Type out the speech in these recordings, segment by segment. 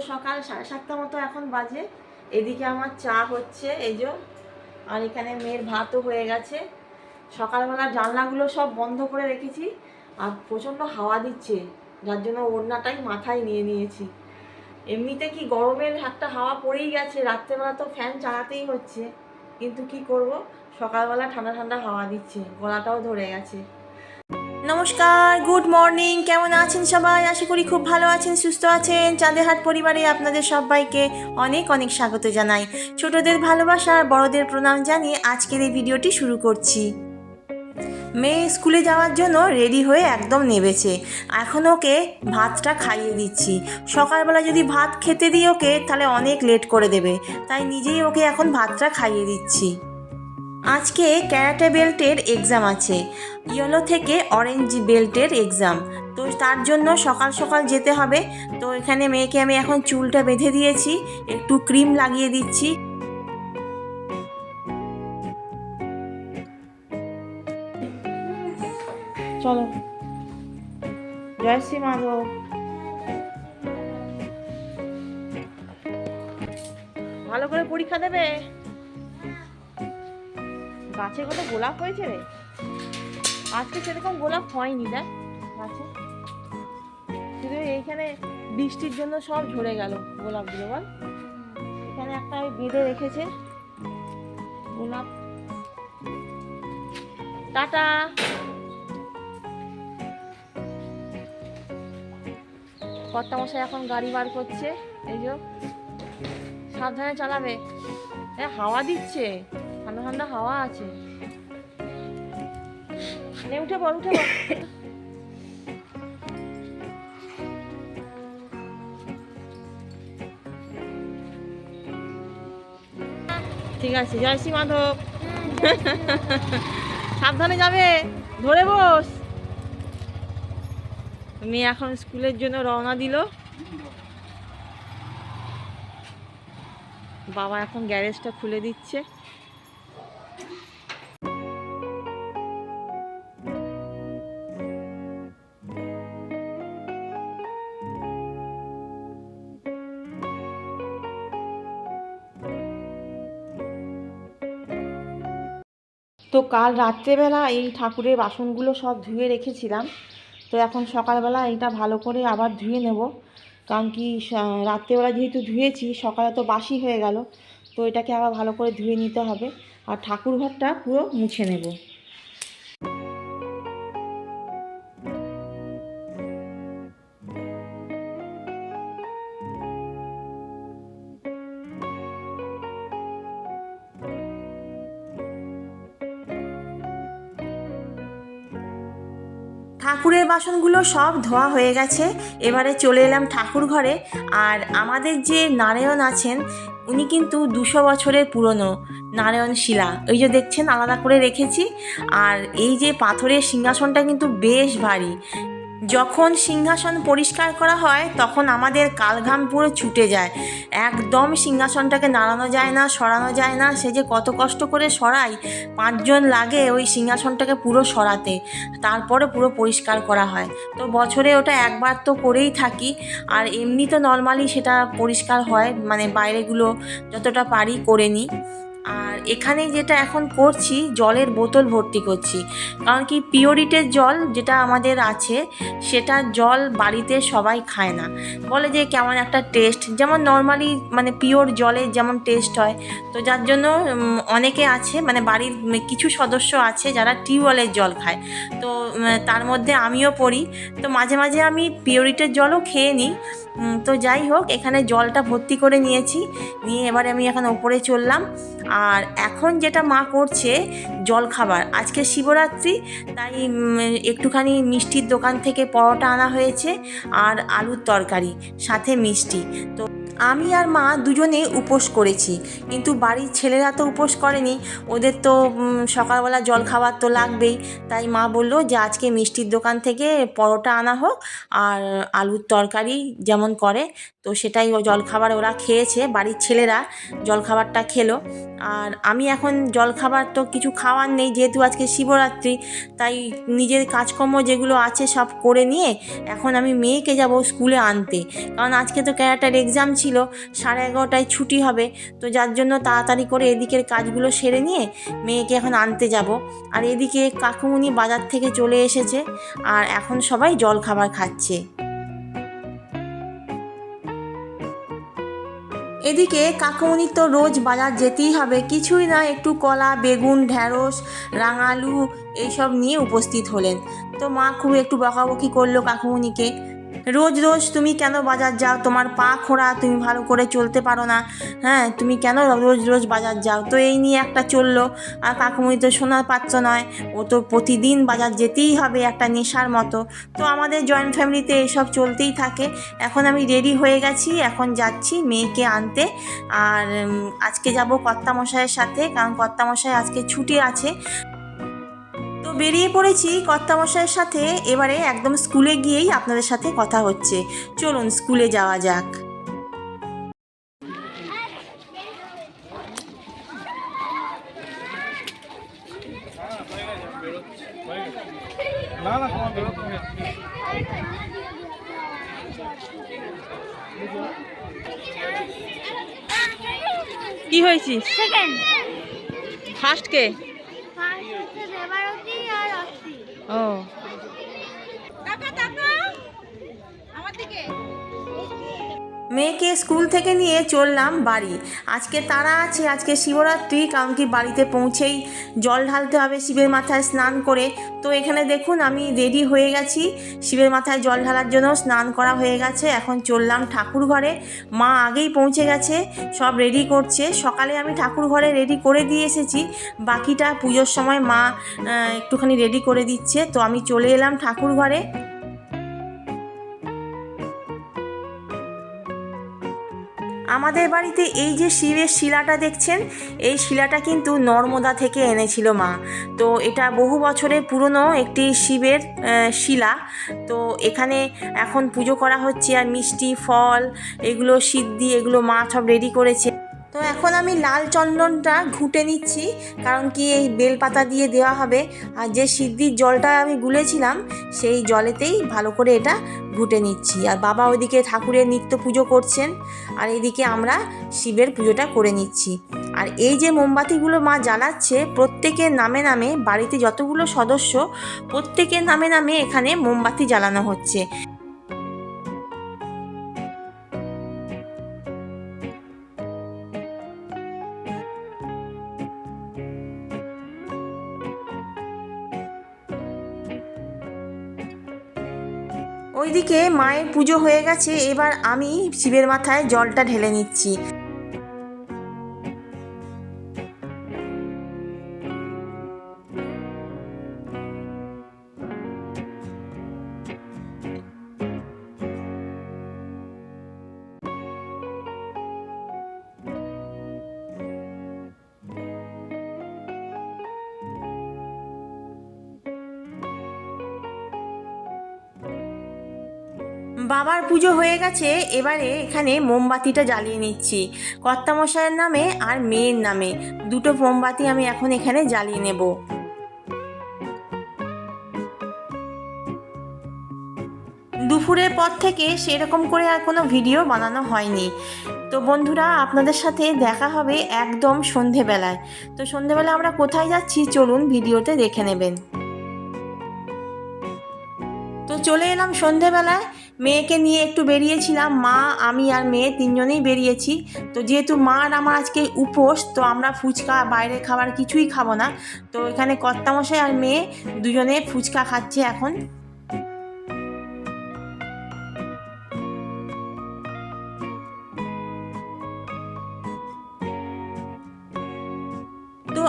সকাল সাড়ে সাতটা মতো এখন বাজে। এদিকে আমার চা হচ্ছে, এই যে, আর এখানে মেয়ের ভাতও হয়ে গেছে। সকালবেলা জানলাগুলো সব বন্ধ করে রেখেছি, আর প্রচণ্ড হাওয়া দিচ্ছে, যার জন্য ওড়নাটাই মাথায় নিয়ে নিয়েছি। এমনিতে কি গরমের একটা হাওয়া পড়েই গেছে, রাত্রেবেলা তো ফ্যান চালাতেই হচ্ছে। কিন্তু কি করব? সকালবেলা ঠান্ডা ঠান্ডা হাওয়া দিচ্ছে, গলাটাও ধরে গেছে। নমস্কার, গুড মর্নিং। কেমন আছেন সবাই? আশা করি খুব ভালো আছেন, সুস্থ আছেন। চাঁদেহাট পরিবারে আপনাদের সবাইকে অনেক অনেক স্বাগত জানাই। ছোটদের ভালোবাসা, বড়দের প্রণাম জানিয়ে আজকের এই ভিডিওটি শুরু করছি। মেয়ে স্কুলে যাওয়ার জন্য রেডি হয়ে একদম নেবেছে এখন ওকে ভাতটা খাইয়ে দিচ্ছি। সকালবেলা যদি ভাত খেতে দিই ওকে, তাহলে অনেক লেট করে দেবে। তাই নিজেই ওকে এখন ভাতটা খাইয়ে দিচ্ছি। আজকে ক্যারাটে বেল্টের এক্সাম আছে। ইয়েলো থেকে অরেঞ্জ বেল্টের এক্সাম তো তার জন্য সকাল সকাল যেতে হবে। তো এখানে মেয়েকে আমি এখন চুলটা বেঁধে দিয়েছি, একটু ক্রিম লাগিয়ে দিচ্ছি। চলো। জয় শ্রী মাধব ভালো করে পরীক্ষা দেবে? গাছে কত গোলাপ হয়েছে রে? আজকে সেরকম গোলাপ হয়নি, দেখ। গাছে। শুধু এইখানে বৃষ্টির জন্য সব ঝরে গেল গোলাপগুলো, বল। এখানে একটা ওই বেঁধে রেখেছে। গোলাপ। টাটা। কর্তা মশাই এখন গাড়ি বার করছে। এই যে সাবধানে চালাবে। হাওয়া দিচ্ছে। ঠান্ডা ঠান্ডা হাওয়া আছে। উঠে পড় উঠে পড়। ঠিক আছে, জয় শ্রী মাধব। সাবধানে যাবে, ধরে বস। মেয়ে এখন স্কুলের জন্য রওনা দিল। বাবা এখন গ্যারেজটা খুলে দিচ্ছে। তো কাল রাত্রেবেলা এই ঠাকুরের বাসনগুলো সব ধুয়ে রেখেছিলাম। তো এখন সকালবেলা এটা ভালো করে আবার ধুয়ে নেব। কারণ কি রাত্রেবেলা যেহেতু ধুয়েছি, সকালে তো বাসি হয়ে গেল। তো এটাকে আবার ভালো করে ধুয়ে নিতে হবে। আর ঠাকুর ঘরটা পুরো মুছে নেব। ঠাকুরের বাসনগুলো সব ধোয়া হয়ে গেছে। এবারে চলে এলাম ঠাকুর ঘরে। আর আমাদের যে নারায়ণ আছেন, উনি কিন্তু দুশো বছরের পুরনো নারায়ণ শিলা। ওই যে দেখছেন, আলাদা করে রেখেছি। আর এই যে পাথরের সিংহাসনটা কিন্তু বেশ ভারী। যখন সিংহাসন পরিষ্কার করা হয়, তখন আমাদের কালঘাম পুরো ছুটে যায়। একদম সিংহাসনটাকে নাড়ানো যায় না, সরানো যায় না। সে যে কত কষ্ট করে সরাই, পাঁচজন লাগে ওই সিংহাসনটাকে পুরো সরাতে। তারপরে পুরো পরিষ্কার করা হয়। তো বছরে ওটা একবার তো করেই থাকি। আর এমনি তো নর্মালি সেটা পরিষ্কার হয় মানে বাইরেগুলো যতটা পারি করে নিই। আর এখানে যেটা এখন করছি, জলের বোতল ভর্তি করছি। কারণ কি পিওরিটের জল যেটা আমাদের আছে, সেটা জল বাড়িতে সবাই খায় না। বলে যে কেমন একটা টেস্ট যেমন নর্মালি মানে পিওর জলের যেমন টেস্ট হয়। তো যার জন্য অনেকে আছে মানে বাড়ির কিছু সদস্য আছে যারা টিউবওয়েলের জল খায়। তো তার মধ্যে আমিও পড়ি। তো মাঝে মাঝে আমি পিওরিটের জলও খেয়ে নিই। তো যাই হোক, এখানে জলটা ভর্তি করে নিয়েছি। নিয়ে এবারে আমি এখন ওপরে চললাম। আর এখন যেটা মা করছে জল খাবার আজকে শিবরাত্রি, তাই একটুখানি মিষ্টির দোকান থেকে পরোটা আনা হয়েছে আর আলুর তরকারি, সাথে মিষ্টি। তো আমি আর মা দুজনে উপোস করেছি। কিন্তু বাড়ির ছেলেরা তো উপোস করেনি। ওদের তো সকালবেলা জল খাবার তো লাগবেই। তাই মা বলল যে, আজকে মিষ্টির দোকান থেকে পরোটা আনা হোক আর আলুর তরকারি যেমন করে তো সেটাই জলখাবার ওরা খেয়েছে, বাড়ির ছেলেরা জলখাবারটা খেলো। আর আমি এখন জলখাবার তো কিছু খাওয়ার নেই, যেহেতু আজকে শিবরাত্রি, তাই নিজের কাজকর্ম যেগুলো আছে সব করে নিয়ে এখন আমি মেয়েকে যাব স্কুলে আনতে। কারণ আজকে তো ক্যারাটার এক্সাম ছিল, সাড়ে এগারোটায় ছুটি হবে, তো যার জন্য তাড়াতাড়ি করে এদিকের কাজগুলো সেরে নিয়ে মেয়েকে এখন আনতে যাব। আর এদিকে কাকুমুনি বাজার থেকে চলে এসেছে, আর এখন সবাই জলখাবার খাচ্ছে। এদিকে কাকুমনির তো রোজ বাজার যেতেই হবে। কিছুই না, একটু কলা, বেগুন ঢ্যাঁড়স রাঙালু, এইসব নিয়ে উপস্থিত হলেন। তো মা খুব একটু বকাবকি করল কাকুমনিকে রোজ রোজ তুমি কেন বাজার যাও? তোমার পা খোড়া, তুমি ভালো করে চলতে পারো না। হ্যাঁ তুমি কেন রোজ রোজ বাজার যাও? তো এই নিয়ে একটা চলল। আর কাকুমনি তো শোনার পাত্র নয়, ও তো প্রতিদিন বাজার যেতেই হবে একটা নেশার মতো। তো আমাদের জয়েন্ট ফ্যামিলিতে এসব চলতেই থাকে। এখন আমি রেডি হয়ে গেছি, এখন যাচ্ছি মেয়েকে আনতে। আর আজকে যাব কর্তামশাইয়ের সাথে, কারণ কর্তামশাই আজকে ছুটি আছে। বেরিয়ে পড়েছি কর্তামশাইয়ের সাথে। এবারে একদম স্কুলে গিয়েই আপনাদের সাথে কথা হচ্ছে। চলুন স্কুলে যাওয়া যাক। কি হয়েছিস? সেকেন্ড ফার্স্ট কে ফার্স্ট হচ্ছে দেবারতী আর অস্থি ও মেয়েকে স্কুল থেকে নিয়ে চললাম বাড়ি। আজকে তারা আছে, আজকে শিবরাত্রি, কারণ কি বাড়িতে পৌঁছেই জল ঢালতে হবে, শিবের মাথায় স্নান করে। তো এখানে দেখুন, আমি রেডি হয়ে গেছি। শিবের মাথায় জল ঢালার জন্য স্নান করা হয়ে গেছে। এখন চললাম ঠাকুর ঘরে। মা আগেই পৌঁছে গেছে, সব রেডি করছে। সকালে আমি ঠাকুর ঘরে রেডি করে দিয়ে এসেছি। বাকিটা পুজোর সময় মা একটুখানি রেডি করে দিচ্ছে। তো আমি চলে এলাম ঠাকুর ঘরে। আমাদের বাড়িতে এই যে শিবের শিলাটা দেখছেন, এই শিলাটা কিন্তু নর্মদা থেকে এনেছিল মা। তো এটা বহু বছরের পুরনো একটি শিবের শিলা। তো এখানে এখন পুজো করা হচ্ছে আর মিষ্টি, ফল, এগুলো সিদ্ধি, এগুলো মা সব রেডি করেছে। তো এখন আমি লাল চন্দনটা ঘুঁটে নিচ্ছি, কারণ কি এই বেলপাতা দিয়ে দেওয়া হবে। আর যে সিদ্ধির জলটা আমি গুলেছিলাম, সেই জলেতেই ভালো করে এটা ঘুঁটে নিচ্ছি। আর বাবা ওইদিকে ঠাকুরের নিত্য পুজো করছেন, আর এদিকে আমরা শিবের পুজোটা করে নিচ্ছি। আর এই যে মোমবাতিগুলো মা জ্বালাচ্ছে, প্রত্যেকের নামে নামে, বাড়িতে যতগুলো সদস্য, প্রত্যেকের নামে নামে এখানে মোমবাতি জ্বালানো হচ্ছে। ওইদিকে মায়ের পুজো হয়ে গেছে এবার আমি শিবের মাথায় জলটা ঢেলে নিচ্ছি। বাবার পুজো হয়ে গেছে, এবারে এখানে মোমবাতিটা জ্বালিয়ে নিচ্ছি। কর্তামশায়ের নামে আর মেয়ের নামে। দুটো মোমবাতি আমি এখন এখানে জ্বালিয়ে নেব। দুপুরের পর থেকে সেরকম করে আর কোনো ভিডিও বানানো হয়নি। তো বন্ধুরা, আপনাদের সাথে দেখা হবে একদম সন্ধেবেলায়। তো সন্ধেবেলা আমরা কোথায় যাচ্ছি? চলুন ভিডিওতে দেখে নেবেন। চলে এলাম সন্ধেবেলায়। মেয়েকে নিয়ে একটু বেরিয়েছিলাম। মা, আমি আর মেয়ে তিনজনেই বেরিয়েছি। তো যেহেতু মা আর আমার আজকে উপোস, তো আমরা ফুচকা, বাইরে খাবার কিছুই খাব না। তো এখানে কর্তামশাই আর মেয়ে দুজনে ফুচকা খাচ্ছে এখন।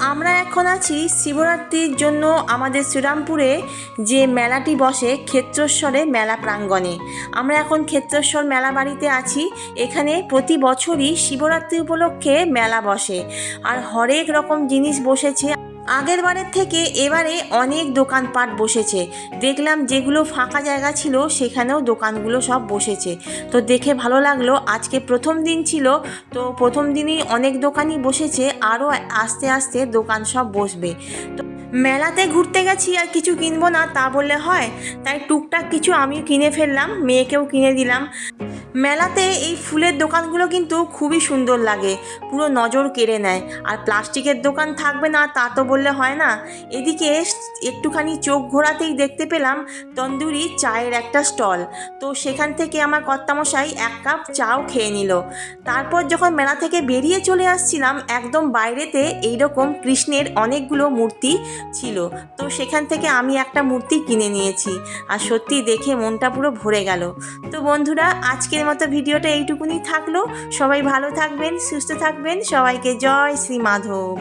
আমরা এখন আছি শিবরাত্রির জন্য আমাদের শ্রীরামপুরে যে মেলাটি বসে, ক্ষেত্রস্বরে মেলা প্রাঙ্গণে। আমরা এখন ক্ষেত্রস্বর মেলা বাড়িতে আছি। এখানে প্রতি বছরই শিবরাত্রি উপলক্ষে মেলা বসে। আর হরেক রকম জিনিস বসেছে। আগের বারের থেকে এবারে অনেক দোকানপাট বসেছে। দেখলাম যেগুলো ফাঁকা জায়গা ছিল সেখানেও দোকানগুলো সব বসেছে। তো দেখে ভালো লাগল, আজকে প্রথম দিন ছিল, তো প্রথম দিনই অনেক দোকানই বসেছে, আরও আস্তে আস্তে দোকান সব বসবে। তো মেলাতে ঘুরতে গেছি আর কিছু কিনবো না তা বললে হয়, তাই টুকটাক কিছু আমিও কিনে ফেললাম, মেয়েকেও কিনে দিলাম। মেলাতে এই ফুলের দোকানগুলো কিন্তু খুবই সুন্দর লাগে, পুরো নজর কেড়ে নেয়। আর প্লাস্টিকের দোকান থাকবে না, তা তো বললে হয় না। এদিকে একটুখানি চোখ ঘোরাতেই দেখতে পেলাম তন্দুরি চায়ের একটা স্টল। তো সেখান থেকে আমার কর্তামশাই এক কাপ চাও খেয়ে নিল। তারপর যখন মেলা থেকে বেরিয়ে চলে আসছিলাম, একদম বাইরেতে এইরকম কৃষ্ণের অনেকগুলো মূর্তি ছিল। তো সেখান থেকে আমি একটা মূর্তি কিনে নিয়েছি। আর সত্যি দেখে মনটা পুরো ভরে গেল। তো বন্ধুরা আজকের মতো ভিডিওটা এইটুকুনি থাকল। সবাই ভালো থাকবেন সুস্থ থাকবেন। সবাইকে জয় শ্রী মাধব।